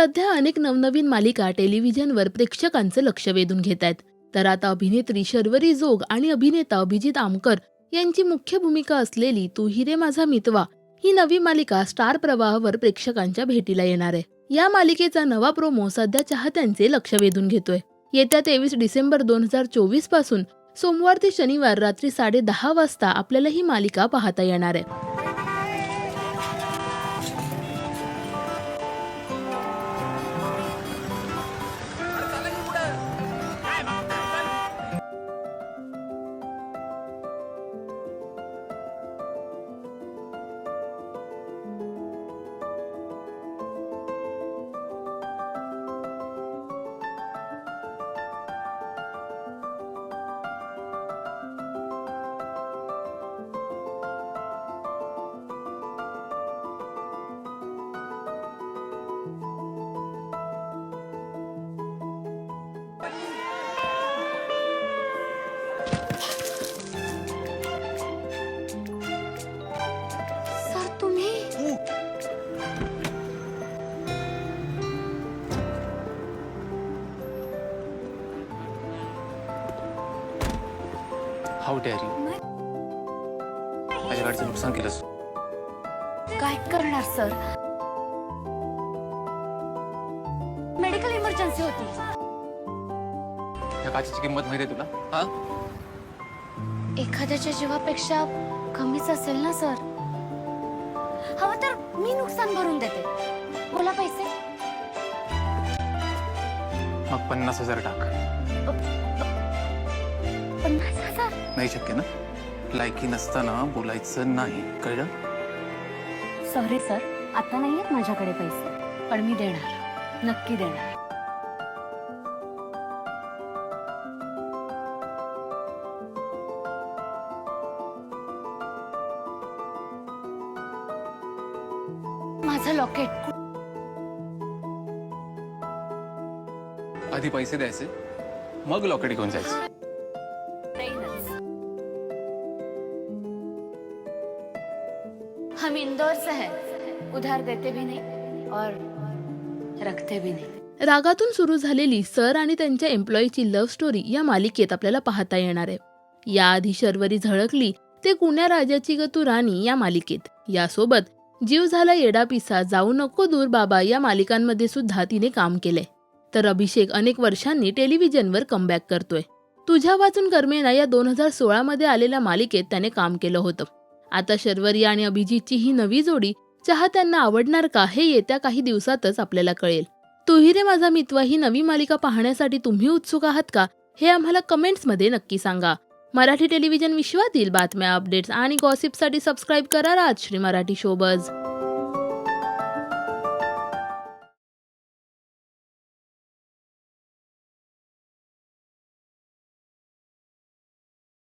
सध्या अनेक नवनवीन मालिका टेलिव्हिजनवर प्रेक्षकांचं लक्ष वेधून घेत आहेत. तर आता अभिनेत्री शर्वरी जोग आणि अभिनेता अभिजित आमकर यांची मुख्य भूमिका असलेली तू हिरे माझा मितवा ही नवी मालिका स्टार प्रवाहावर प्रेक्षकांच्या भेटीला येणार आहे. या मालिकेचा नवा प्रोमो सध्या चाहत्यांचे लक्ष वेधून घेतोय. येत्या तेवीस डिसेंबर दोन हजार चोवीसपासून सोमवार ते शनिवार रात्री साडे दहा वाजता आपल्याला ही मालिका पाहता येणार आहे. हाऊ डेअर यू माझ्या गाडीचं नुकसान केलंस. काय करणार सर? मेडिकल इमर्जन्सी होती. या काचेची किंमत माहिती आहे तुला? हा? एखाद्याच्या जीवापेक्षा कमीच असेल ना सर? हवं तर मी नुकसान भरून देते. बोला पैसे. मग पन्नास हजार टाक. पन्नास नाही शक्य ना? लायकी नसताना बोलायचं नाही. कळलं? सॉरी सर आता नाही आहेत माझ्याकडे पैसे. पण मी देणार. नक्की देणार. माझं लॉकेट आधी पैसे द्यायचे मग लॉकेट घेऊन जायचं. हम इंदौर से हैं। उधार देते भी नहीं और रखते भी नहीं। रागातून सुरू झालेली सर आणि त्यांच्या एम्प्लॉईची लव्ह स्टोरी या मालिकेत आपल्याला पाहता येणार आहे. याआधी शर्वरी झळकली ते कुण्या राजाची ग तू राणी या मालिकेत. यासोबत जीव झाला येडापिसा जाऊ नको दूर बाबा या मालिकांमध्ये सुद्धा तिने काम केलंय. तर अभिषेक अनेक वर्षांनी टेलिव्हिजनवर कमबॅक करतोय. तुझ्या वाचून कर्मेना या दोन हजार सोळामध्ये आलेल्या मालिकेत त्याने काम केलं होतं. आता शर्वरी आणि अभिजितची ही नवी जोडी चाहत्यांना आवडणार का हे येत्या काही दिवसातच आपल्याला कळेल. तुही रे माझा मितवा ही नवी मालिका पाहण्यासाठी तुम्ही उत्सुक आहात का? हे आम्हाला कमेंट्समध्ये नक्की सांगा. मराठी टेलिव्हिजन विश्वातील बातम्या अपडेट्स आणि गॉसिपसाठी सबस्क्राईब करा राजश्री मराठी शोबज